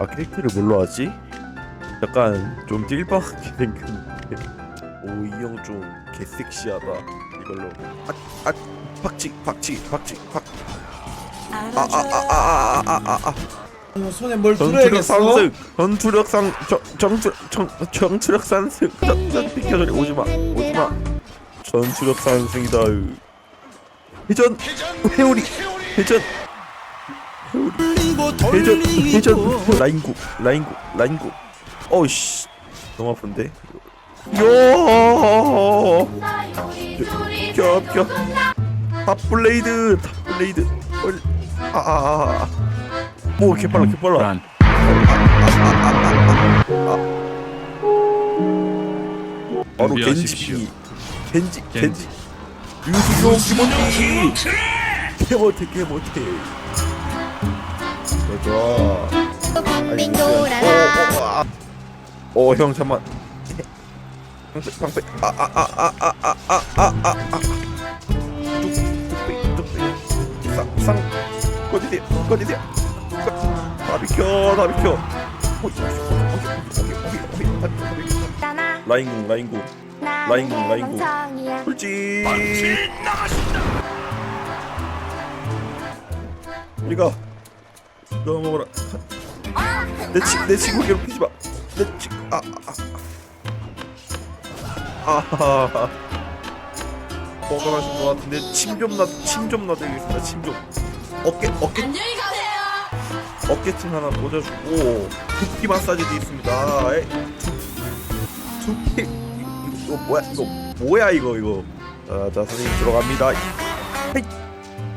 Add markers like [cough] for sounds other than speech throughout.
아 캐릭터를 뭘로 하지? 약간 좀 띨빵하게 생겼는데 오이 형 좀 개섹시하다. 이걸로. 아 아 박치 박치 박치 박 아아아아아아아 어, 손에 뭘 전투력 들어야겠어? 상승 전투력 상 정, 정투 정, 정투력 상승. 전 비켜저리 오지마 오지마. 전투력 상승이다. 회전 회오리. 회전 회전 회전 돌리고. 라인구 라인구 라인구. 어이씨 너무 아픈데? 요. 겹겹 탑블레이드 탑블레이드. 아아아 오 개빨라 개빨라. 바로 겐지 겐지. 겐지. 유수용 기본기 개못해 개못해 좋아 빙 돌아라 어형 잠만. 방패 방패. 아 아 아 아 아 아 아 아 아 뚝뚝 뚝뚝 쌍쌍 꺼지세요 꺼지세요. 다 비켜 다 비켜. 호이, 호이, 호이, 호이, 호이, 호이, 호이. 따나 라인궁 라인궁. 라인궁, 라인궁. 멍청이야 돌진 우리가 너 먹어라. 내친내 친구 괴롭히지 마내 친구 아아. 아하 뻐근하신 것 같은데 침좀나침좀 놔드리겠습니다. 침 좀. 어깨 어깨. 안녕히 가세요. 어깨춤 하나 꽂아주고 두피 마사지도 있습니다. 에이, 두- 두피 이거, 이거 뭐야? 이거 뭐야 이거 이거? 자, 자 선생님 들어갑니다. 헤이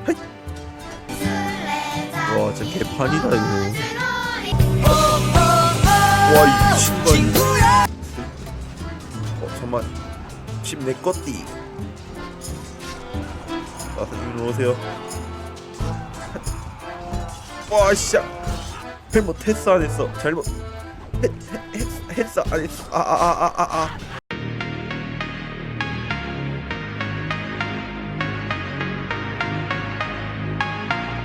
헤이 와 진짜 개판이다 이거. 와이 미친거 어 잠만. 침내 껐디 아 선생님 오세요. [laughs] 와 씨야 잘못 했어 안 했어? 잘못. 했, 했, 했, 했어 안 했어? 아아아 아아